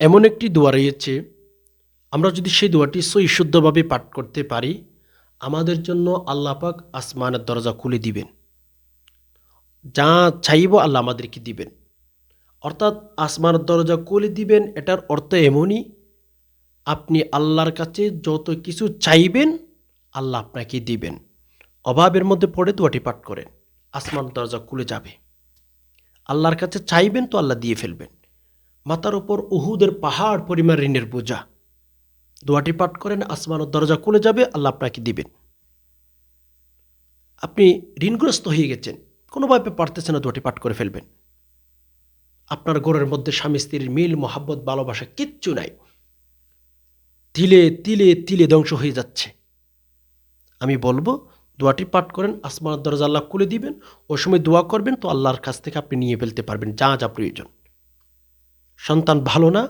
এমন একটি দোয়া রয়েছে, আমরা যদি সেই দোয়াটি সই শুদ্ধভাবে পাঠ করতে পারি, আমাদের জন্য আল্লাহ পাক আসমানের দরজা খুলে দিবেন। যা চাইব আল্লাহ আমাদেরকে দিবেন। অর্থাৎ আসমানের দরজা খুলে দিবেন, এটার অর্থ এমনই, আপনি আল্লাহর কাছে যত কিছু চাইবেন, আল্লাহ আপনাকে দিবেন। অভাবের মধ্যে পড়ে দোয়াটি পাঠ করেন আসমান দরজা খুলে যাবে। আল্লাহর কাছে চাইবেন তো আল্লাহ দিয়ে ফেলবেন। মাথার ওপর উহুদের পাহাড় পরিমাণ ঋণের বোঝা। দোয়াটি পাঠ করেন আসমানের দরজা খুলে যাবে, আল্লাহ আপনাকে দিবেন। আপনি ঋণগ্রস্ত হয়ে গেছেন কোনোভাবে পারতেছেন না, দোয়াটি পাঠ করে ফেলবেন। আপনার ঘরের মধ্যে স্বামী স্ত্রীর মিল, মোহাব্বত, ভালোবাসা কিচ্ছু নাই। তিলে তিলে তিলে ধ্বংস হয়ে যাচ্ছে। আমি বলব, দোয়াটি পাঠ করেন আসমানের দরজা আল্লাহ খুলে দিবেন ওই সময় দোয়া করবেন, তো আল্লাহর কাছ থেকে আপনি নিয়ে ফেলতে পারবেন, যা যা প্রয়োজন। সন্তান ভালো না,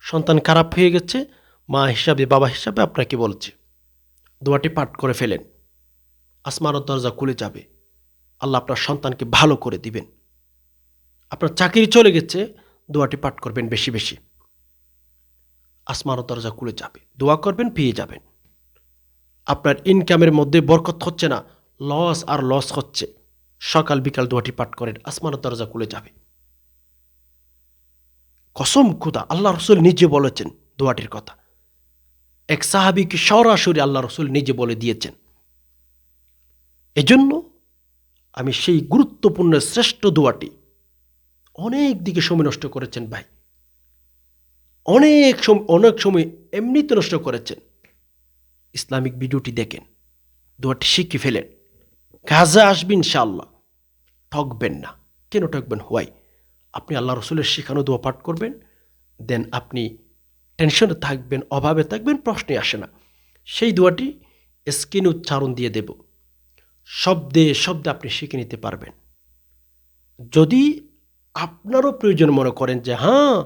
সন্তান খারাপ হয়ে গেছে, মা হিসাবে, বাবা হিসাবে আপনাকে বলছে, দোয়াটি পাঠ করে ফেলেন। আসমানের দরজা খুলে যাবে। আল্লাহ আপনার সন্তানকে ভালো করে দিবেন। আপনার চাকরি চলে গেছে, দোয়াটি পাঠ করবেন বেশি বেশি। আসমানের দরজা খুলে যাবে। দোয়া করবেন, পেয়ে যাবেন। আপনার ইনকামের মধ্যে বরকত হচ্ছে না লস আর লস হচ্ছে। সকাল বিকাল দোয়াটি পাঠ করেন, আসমানের দরজা খুলে যাবে। কসম খুদা, আল্লাহ রসুল নিজে বলেছেন দোয়াটির কথা। এক সাহাবিকে সরাসরি আল্লাহ রসুল নিজে বলে দিয়েছেন। এজন্য আমি সেই গুরুত্বপূর্ণ শ্রেষ্ঠ দোয়াটি অনেক দিকে সময় নষ্ট করেছেন ভাই। অনেক সময় অনেক সময় এমনিতে নষ্ট করেছেন। ইসলামিক ভিডিওটি দেখেন, দোয়াটি শিখে ফেলেন। কাজে আসবেন ইনশাআল্লাহ, ঠকবেন না। কেন ঠকবেন? হোয়াই? আপনি আল্লাহ রসুলের শেখানো দোয়া পাঠ করবেন, দেন আপনি টেনশনে থাকবেন, অভাবে থাকবেন প্রশ্নে আসে না। সেই দোয়াটি স্কিন উচ্চারণ দিয়ে দেব। শব্দে শব্দে আপনি শিখে নিতে পারবেন। যদি আপনারও প্রয়োজন মনে করেন যে হ্যাঁ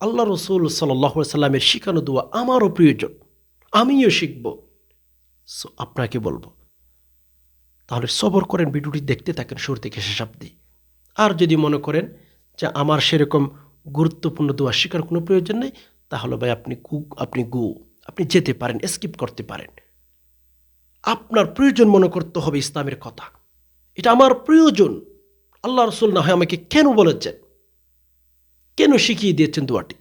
আল্লাহ রসুল সাল্লামের শিখানো দোয়া আমারও প্রয়োজন, আমিও শিখব। সো আপনাকে বলব, তাহলে সবর করেন, ভিডিওটি দেখতে থাকেন, শুরু থেকে শেষ অব্দি আর যদি মনে করেন যে আমার সেরকম গুরুত্বপূর্ণ দোয়া শেখার কোনো প্রয়োজন নেই, তাহলে ভাই আপনি গু আপনি গু, আপনি যেতে পারেন স্কিপ করতে পারেন। আপনার প্রয়োজন মনে করতে হবে ইসলামের কথা। এটা আমার প্রয়োজন। আল্লাহ রসুল না হয় আমাকে কেন বলেছেন? কেন শিখিয়ে দিয়েছেন দোয়াটি?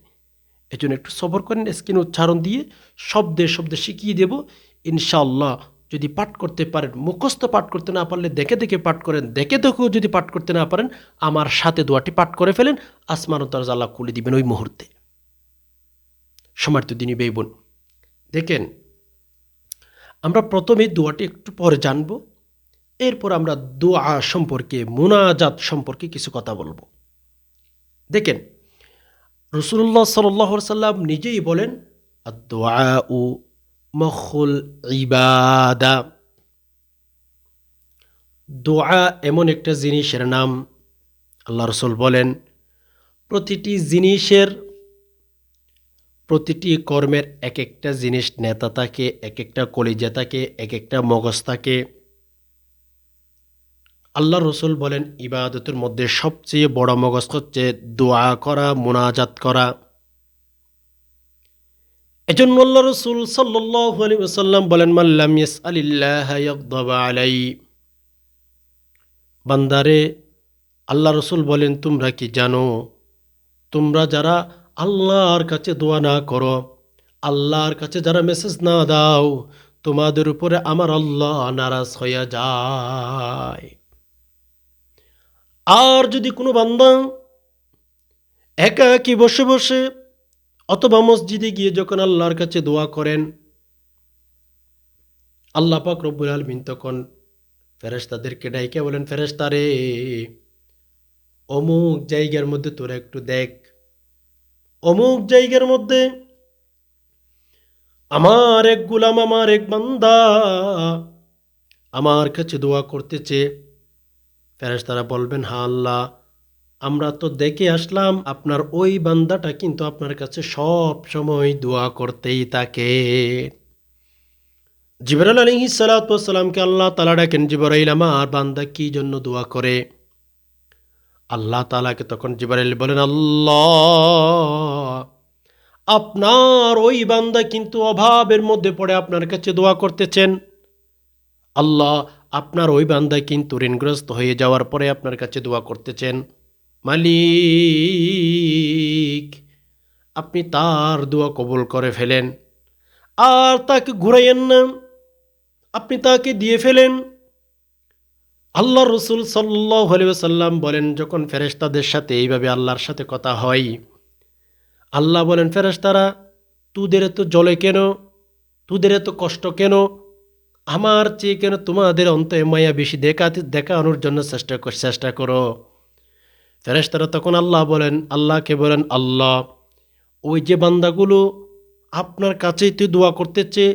এই জন্য একটু সবর করেন স্কিন উচ্চারণ দিয়ে শব্দে শব্দে শিখিয়ে দেব। ইনশাআল্লাহ যদি পাঠ করতে পারেন, মুখস্থ পাঠ করতে না পারলে দেখে দেখে পাঠ করেন, দেখে দেখেও যদি পাঠ করতে না পারেন, আমার সাথে দোয়াটি পাঠ করে ফেলেন, আসমান দরজা আল্লাহ খুলে দিবেন ওই মুহূর্তে। সমার্থ দিনী বেইবন দেখেন, আমরা প্রথমে দোয়াটি একটু পরে জানব, এরপর আমরা দোয়া সম্পর্কে, মোনাজাত সম্পর্কে কিছু কথা বলব। দেখেন, রসুল্লাহ সাল্লাহ সাল্লাম নিজেই বলেন দোয়া ও মখুল ইবাদা। দোয়া এমন একটা জিনিসের নাম আল্লাহ রসুল বলেন, প্রতিটি জিনিসের, প্রতিটি কর্মের এক একটা জিনিস নেতা থাকে এক একটা কলিজা থাকে এক একটা মগজ থাকে। আল্লাহ রসুল বলেন, ইবাদতের মধ্যে সবচেয়ে বড় মগজ হচ্ছে দোয়া করা, মোনাজাত করা। এজন্য আল্লাহ রসুল ওয়াসাল্লাম বলেন মাল্লাম ইয়াসআলিল্লাহ ইয়াগদাব আলাই। বান্দারে, আল্লাহ রসুল বলেন, তোমরা কি জানো? তোমরা যারা আল্লাহর কাছে দোয়া না করো, আল্লাহর কাছে যারা মেসেজ না দাও, তোমাদের উপরে আমার আল্লাহ নারাজ হইয়া যায়। আর যদি কোনো বান্দা একা একই বসে বসে অথবা মসজিদে গিয়ে যখন আল্লাহর কাছে দোয়া করেন, আল্লাহ পাক রব্বুল আলমিন তখন ফেরেস্তাদেরকে ডাইকে বলেন ফেরেস্তারে অমুক জায়গার মধ্যে তোরা একটু দেখ। অমুক জায়গার মধ্যে আমার এক গুলাম, আমার এক বান্দা আমার কাছে দোয়া করতেছে। ফেরেস্তারা বলবেন হা আল্লাহ আমরা তো দেখে আসলাম, আপনার ওই বান্দাটা কিন্তু আপনার কাছে সব সময় দোয়া করতেই থাকে। জিবরাল আলী সালাতামকে আল্লাহ তালা ডাকেন, জিবরাইল, আমার বান্দা কি জন্য দোয়া করে? আল্লাহ তালাকে তখন জিবরাইল বলেন, আল্লাহ, আপনার ওই বান্দা কিন্তু অভাবের মধ্যে পড়ে আপনার কাছে দোয়া করতেছেন। আল্লাহ, আপনার ওই বান্দা কিন্তু ঋণগ্রস্ত হয়ে যাওয়ার পরে আপনার কাছে দোয়া করতেছেন। মালিক, আপনি তার দোয়া কবুল করে ফেলেন। আর তাকে ঘুরাইয়েন না, আপনি তাকে দিয়ে ফেলেন। আল্লাহ রসুল সাল্লাহ সাল্লাম বলেন, যখন ফেরেশতাদের সাথে এইভাবে আল্লাহর সাথে কথা হয়, আল্লাহ বলেন, ফেরেশতারা, তুদের এত জলে কেন? তুদের এত কষ্ট কেন? আমার চেয়ে কেন তোমাদের অন্তয়ে মায়া বেশি দেখাতে দেখানোর জন্য চেষ্টা চেষ্টা করো। ফেরেশতারা তখন আল্লাহ বলেন, আল্লাহকে বলেন, আল্লাহ, ওই যে বান্দাগুলো আপনার কাছেই তো দোয়া করতেছে,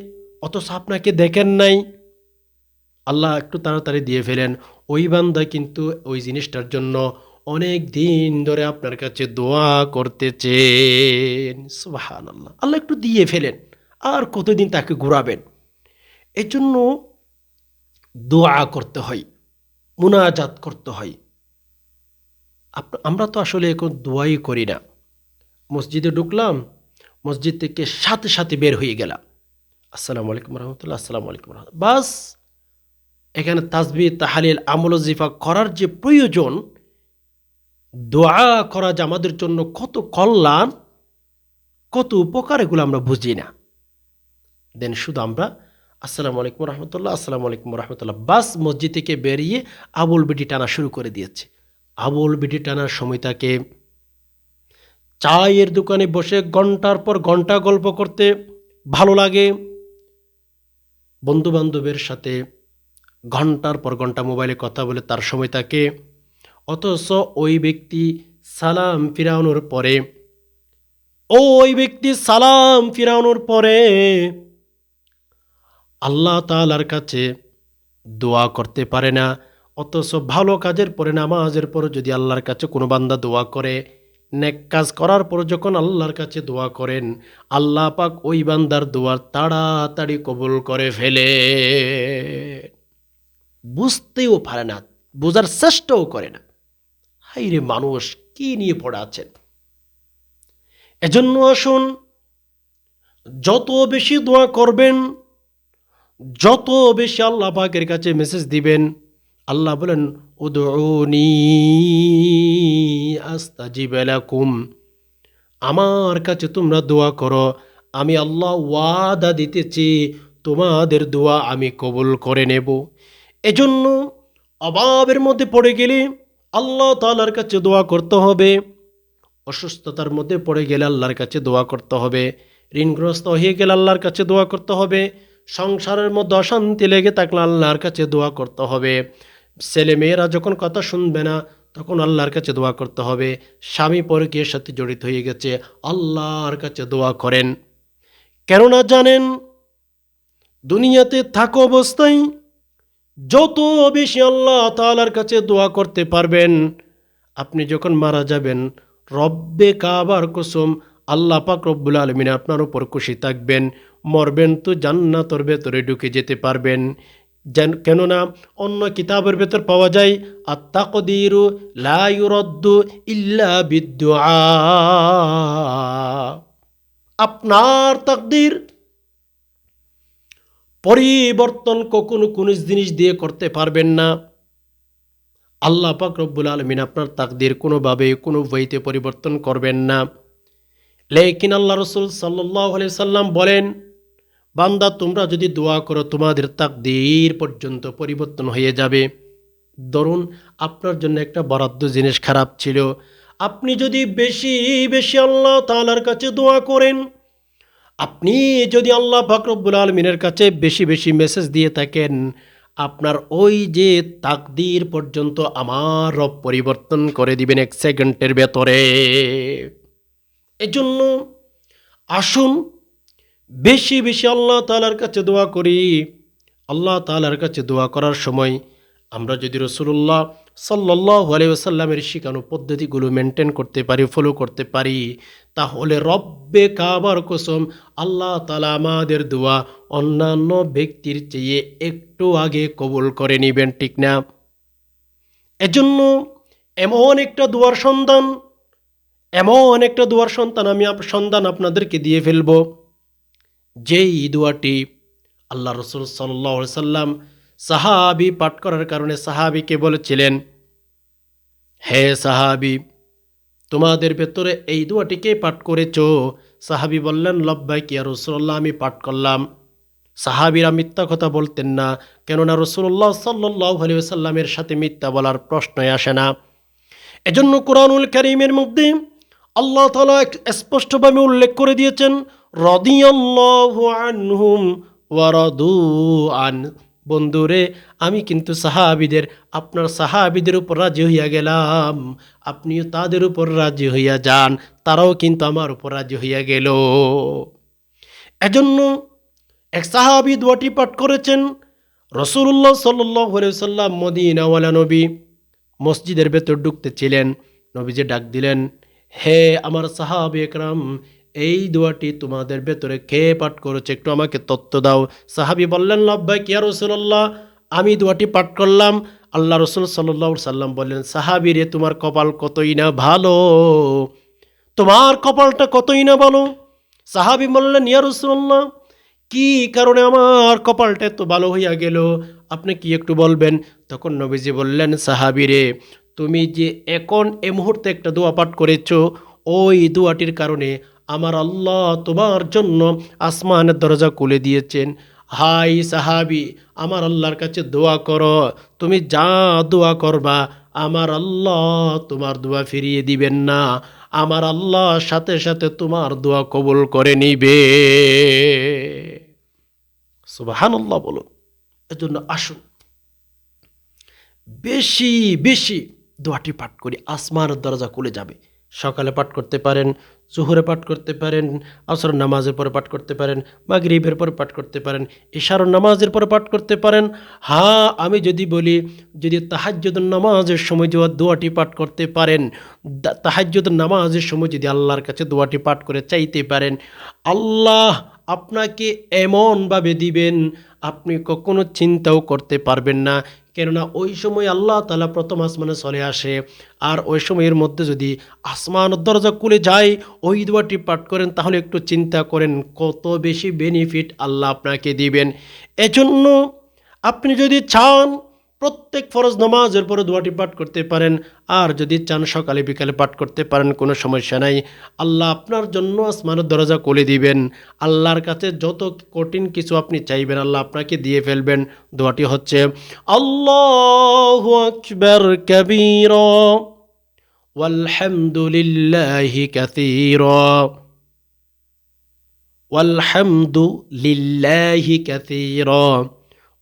অথচ আপনাকে দেখেন নাই। আল্লাহ একটু তাড়াতাড়ি দিয়ে ফেলেন, ওই বান্দা কিন্তু ওই জিনিসটার জন্য অনেক দিন ধরে আপনার কাছে দোয়া করতেছেন। সুবাহান আল্লাহ আল্লাহ একটু দিয়ে ফেলেন, আর কতদিন তাকে ঘুরাবেন? এই জন্য দোয়া করতে হয়, মুনাজাত করতে হয়। আমরা তো আসলে এখন দোয়াই করি না। মসজিদে ঢুকলাম, মসজিদ থেকে সাথে সাথে বের হয়ে গেলাম। আসসালামু আলাইকুম রহমতুল্লাহ, আসসালামু আলাইকুম রহমতুল্লাহ। বাস, এখানে তাসবি তাহালিল, আমল জিফা করার যে প্রয়োজন, দোয়া করা যে আমাদের জন্য কত কল্যাণ, কত উপকার, এগুলো আমরা বুঝি না। দেন শুধু আমরা, আসসালামু আলাইকুম রহমতুল্লাহ, আসসালামু আলাইকুম রহমতুল্লাহ। বাস, মসজিদ থেকে বেরিয়ে আবুল বিটি টানা শুরু করে দিয়েছে। আবুল বিটি টানার সময় তাকে চায়ের দোকানে বসে ঘণ্টার পর ঘণ্টা গল্প করতে ভালো লাগে। বন্ধু বান্ধবের সাথে ঘণ্টার পর ঘণ্টা মোবাইলে কথা বলে তার সময় থাকে অথচ ওই ব্যক্তি সালাম ফিরানোর পরে, ওই ব্যক্তি সালাম ফিরানোর পরে আল্লাহ তালার কাছে দোয়া করতে পারে না। অথচ ভালো কাজের পরে, নামাজের পরে যদি আল্লাহর কাছে কোনো বান্দা দোয়া করে, নেক কাজ করার পর যখন আল্লাহর কাছে দোয়া করেন, আল্লাহ পাক ওই বান্দার দোয়ার তাড়াতাড়ি কবুল করে ফেলে। বুঝতেও পারে না, বোঝার চেষ্টাও করে না। হাই রে মানুষ, কি নিয়ে পড়ে আছেন? এজন্য আসুন, যত বেশি দোয়া করবেন, যত বেশি আল্লাহ পাকের কাছে মেসেজ দিবেন আল্লাহ বলেন, উদউনি আস্তাজিব লাকুম। আমার কাছে তোমরা দোয়া করো, আমি আল্লাহ ওয়াদা দিতেছি, তোমাদের দোয়া আমি কবুল করে নেব। এজন্য অভাবের মধ্যে পড়ে গেলে আল্লাহ তালার কাছে দোয়া করতে হবে, অসুস্থতার মধ্যে পড়ে গেলে আল্লাহর কাছে দোয়া করতে হবে, ঋণগ্রস্ত হয়ে গেলে আল্লাহর কাছে দোয়া করতে হবে, সংসারের মধ্যে অশান্তি লেগে থাকলে আল্লাহর কাছে দোয়া করতে হবে। ছেলে মেয়েরা যখন কথা শুনবে না, তখন আল্লাহর কাছে দোয়া করতে হবে। স্বামী পরকীয়ের সাথে জড়িত হয়ে গেছে, আল্লাহর কাছে দোয়া করেন। কেননা জানেন, দুনিয়াতে থাকা অবস্থায় যত বেশি আল্লাহ তালার কাছে দোয়া করতে পারবেন, আপনি যখন মারা যাবেন, রব্বে কাবার কুসুম আল্লাহ পাক রব্বুল আলমিন আপনার উপর খুশি থাকবেন, মরবেন তো জান্নাতর ভেতরে ঢুকে যেতে পারবেন। যেন কেননা অন্য কিতাবের ভেতর পাওয়া যায় আত্মাকদিরু লাইরদ্দু ইল্লা বিদ্যুআ আপনার তাকদির পরিবর্তন কখনো কোন জিনিস দিয়ে করতে পারবেন না। আল্লাহ পাক রব্বুল আলমিন আপনার তাকদির কোনোভাবে, কোনো বইতে পরিবর্তন করবেন না। লেকিন আল্লাহ রসুল সাল্লাহ সাল্লাম বলেন বান্দা, তোমরা যদি দোয়া করো, তোমাদের তাকদির পর্যন্ত পরিবর্তন হয়ে যাবে। ধরুন, আপনার জন্য একটা বরাদ্দ জিনিস খারাপ ছিল। আপনি যদি বেশি বেশি আল্লাহ তালার কাছে দোয়া করেন, আপনি যদি আল্লাহ ফাকরবুল আলমিনের কাছে বেশি বেশি মেসেজ দিয়ে থাকেন, আপনার ওই যে তাকদির পর্যন্ত আমার রব পরিবর্তন করে দিবেন এক সেকেন্ডের ভেতরে। এজন্য আসুন বেশি বেশি আল্লাহ তালার কাছে দোয়া করি। আল্লাহ তালার কাছে দোয়া করার সময় আমরা যদি রসুল্লাহ সাল্লাহ আলাইসাল্লামের শিখানো পদ্ধতিগুলো মেনটেন করতে পারি ফলো করতে পারি, তাহলে রব্বে কাবার কসম আল্লাহ তালা আমাদের দোয়া অন্যান্য ব্যক্তির চেয়ে একটু আগে কবুল করে নিবেন, ঠিক না? এজন্য এমন একটা দোয়ার সন্ধান, এমন একটা দুয়ার সন্তান আমি সন্ধান আপনাদেরকে দিয়ে ফেলব। যেই দুয়াটি আল্লাহ রসুল সাল্লাহ সাল্লাম সাহাবি পাঠ করার কারণে সাহাবিকে বলেছিলেন, হে সাহাবি, তোমাদের ভেতরে এই দুয়াটিকে পাঠ করেছ? সাহাবি বললেন লব্বাই কিয়া রসুল্লাহ আমি পাঠ করলাম। সাহাবিরা মিথ্যা কথা বলতেন না, কেননা রসুল্লাহ সাল্লাহ আলী সাল্লামের সাথে মিথ্যা বলার প্রশ্নই আসে না। এজন্য কোরআনুল করিমের মধ্যে আল্লাহ তালা স্পষ্টভাবে উল্লেখ করে দিয়েছেন আনহুম আন। বন্ধুরে, আমি কিন্তু সাহাবিদের, আপনার সাহাবিদের উপর রাজি হইয়া গেলাম। আপনিও তাদের উপর রাজি হইয়া যান, তারাও কিন্তু আমার উপর রাজি হইয়া গেল। এজন্য এক সাহাবি দোয়াটি পাঠ করেছেন রসুল্লাহ সাল্লাহ সাল্লাম মদিনাওয়ালা নবী মসজিদের ভেতর ঢুকতে ছিলেন। নবীজি ডাক দিলেন, হে আমার সাহাবি একরাম এই দোয়াটি তোমাদের ভেতরে কে পাঠ করেছে একটু আমাকে তত্ত্ব দাও। সাহাবি বললেন লব্বাই কিয়া রসুল্লাহ আমি দোয়াটি পাঠ করলাম। আল্লাহ রসুল সাল্লাহ সাল্লাম বললেন, সাহাবি রে, তোমার কপাল কতই না ভালো? তোমার কপালটা কতই না ভালো? সাহাবি বললেন, ইয়া রসুল্লাহ কি কারণে আমার কপালটা এত ভালো হইয়া গেল? আপনি কি একটু বলবেন? তখন নবীজি বললেন সাহাবিরে তুমি যে এখন এ মুহূর্তে একটা দোয়া পাঠ করেছ, ওই দোয়াটির কারণে আমার আল্লাহ তোমার জন্য আসমানের দরজা খুলে দিয়েছেন। হাই সাহাবি, আমার আল্লাহর কাছে দোয়া করো। তুমি যা দোয়া করবা, আমার আল্লাহ তোমার দোয়া ফিরিয়ে দিবেন না। আমার আল্লাহ সাথে সাথে তোমার দোয়া কবুল করে নিবে। সুবাহান আল্লাহ বলুন। এজন্য আসুন। বেশি বেশি দোয়াটি পাঠ করি। আসমানের দরজা খুলে যাবে। সকালে পাঠ করতে পারেন জোহরে পাঠ করতে পারেন আসর নামাজের পরে পাঠ করতে পারেন, মাগরিবের পরে পাঠ করতে পারেন ইশার নামাজের পরে পাঠ করতে পারেন। হ্যাঁ আমি যদি বলি, যদি তাহাজ্জুদ নামাজের সময় যে দোয়াটি পাঠ করতে পারেন, দা- নামাজের সময় যদি আল্লাহর কাছে দোয়াটি পাঠ করে চাইতে পারেন, আল্লাহ আপনাকে এমনভাবে দিবেন, আপনি কখনো চিন্তাও করতে পারবেন না। কেননা ওই সময় আল্লাহ তালা প্রথম আসমানে চলে আসে। আর ওই সময়ের মধ্যে যদি আসমান দরজা কুলে যায়, ওই দোয়াটি পাঠ করেন, তাহলে একটু চিন্তা করেন, কত বেশি বেনিফিট আল্লাহ আপনাকে দিবেন। এজন্য আপনি যদি চান প্রত্যেক ফরজ নামাজের পরে দোয়াটি পাঠ করতে পারেন আর যদি চান সকালে বিকালে পাঠ করতে পারেন কোনো সমস্যা নাই আল্লাহ আপনার জন্য আসমানের দরজা খুলে দিবেন আল্লাহর কাছে যত কঠিন কিছু আপনি চাইবেন আল্লাহ আপনাকে দিয়ে ফেলবেন দোয়াটি হচ্ছে আল্লাহু আকবার কবীরা والحمد لله كثيرا والحمد لله كثيرا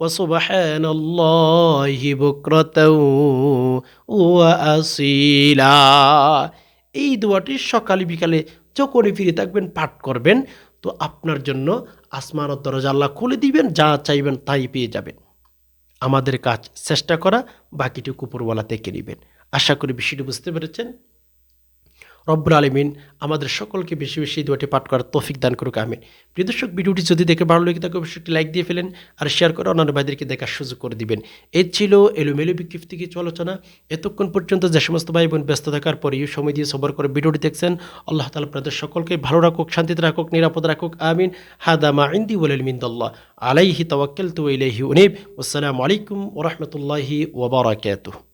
وسبحان الله بكرة وأصيلا এই দোয়াটি সকালে বিকালে যখনই ফিরে থাকবেন পাঠ করবেন তো আপনার জন্য আসমানত দরজা আল্লাহ খুলে দিবেন যা চাইবেন তাই পেয়ে যাবেন আমাদের কাজ চেষ্টা করা বাকিটুকু উপরওয়ালা থেকে নেবেন আশা করি বিষয়টি বুঝতে পেরেছেন রব্বুল আলমিন আমাদের সকলকে বেশি বেশি দোয়াটি পাঠ করার তৌফিক দান করুক, আমিন। প্রিয় দর্শক, ভিডিওটি যদি দেখে ভালো লেগে থাকে, অবশ্যই একটি লাইক দিয়ে ফেলেন আর শেয়ার করে অন্যান্য ভাইদেরকে দেখার সুযোগ করে দিবেন। এই ছিল এলোমেলো বিক্ষিপ্তি কিছু আলোচনা। এতক্ষণ পর্যন্ত যে সমস্ত ভাই বোন ব্যস্ত থাকার পরেও সময় দিয়ে সবার করে ভিডিওটি দেখছেন, আল্লাহ তালা আপনাদের সকলকে ভালো রাখুক, শান্তিতে রাখুক, নিরাপদ রাখুক, আমিন। হাদামা ইন্দি ওয়াল মিন্দল্লাহ। আলাইহি তাওয়াক্কালতু ওয়া ইলাইহি উনিব। আসসালামু আলাইকুম ওয়া রাহমাতুল্লাহি ওয়া বারাকাতুহু।